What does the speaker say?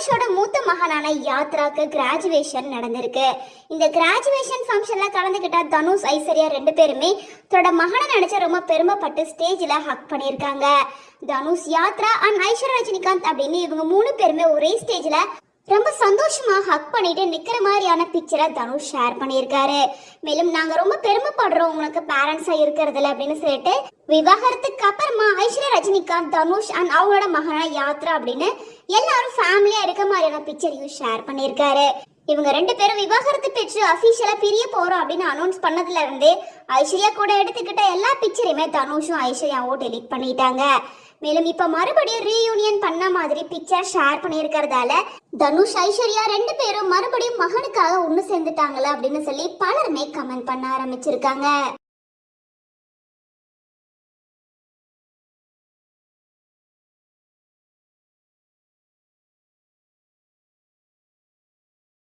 ஆயுஷோட மூத்த மகனான யாத்ராக்கு கிராஜுவேஷன் நடந்திருக்கு. இந்த கிராஜுவேஷன் ஃபங்க்ஷன்ல கலந்துக்கிட்ட தனுஷ் ஐஸ்வர்யா ரெண்டு பேருமே தன்னோட மகனை நினைச்ச ரொம்ப பெருமைப்பட்டு ஸ்டேஜ்ல ஹக் பண்ணியிருக்காங்க. தனுஷ் யாத்ரா அண்ட் ஐஸ்வர்யா ரஜினிகாந்த் அப்படின்னு இவங்க மூணு பேருமே ஒரே ஸ்டேஜ்ல ரொம்ப சந்தோஷமா ஹக் பண்ணிட்டு நிக்கிற மாதிரியான பிக்சரை தனுஷ் ஷேர் பண்ணியிருக்காரு. மேலும் நாங்க ரொம்ப பெருமைப்படுறோம் உங்களுக்கு பேரண்ட்ஸா இருக்கிறதுல அப்படின்னு சொல்லிட்டு விவாகரத்துக்கு அப்புறமா ஐஸ்வர்யா ரஜினிகாந்த் தனுஷ் அண்ட் அவங்களோட மகனா யாத்ரா அப்படின்னு எல்லாரும் ஜாலியா இருக்க மாதிரியான பிக்சரையும் ஷேர் பண்ணியிருக்காரு. இவங்க ரெண்டு பேரும் விவாகரத்து பெற்று அஃபீஷியலா பிரிய போறோம் அப்படின்னு அனௌன்ஸ் பண்ணதுல இருந்தே ஐஸ்வர்யா கூட எடுத்துக்கிட்ட எல்லா பிக்சரையுமே தனுஷும் ஐஸ்வர்யாவும் டெலீட் பண்ணிட்டாங்க. மேலும் இப்ப மறுபடியும் ரீயூனியன் பண்ண மாதிரி பிக்சர் ஷேர் பண்ணியிருக்கிறதால தனுஷ் ஐஸ்வர்யா ரெண்டு பேரும் மறுபடியும் மகனுக்காக ஒன்று சேர்ந்துட்டாங்களா அப்படின்னு சொல்லி பலருமே கமெண்ட் பண்ண ஆரம்பிச்சிருக்காங்க.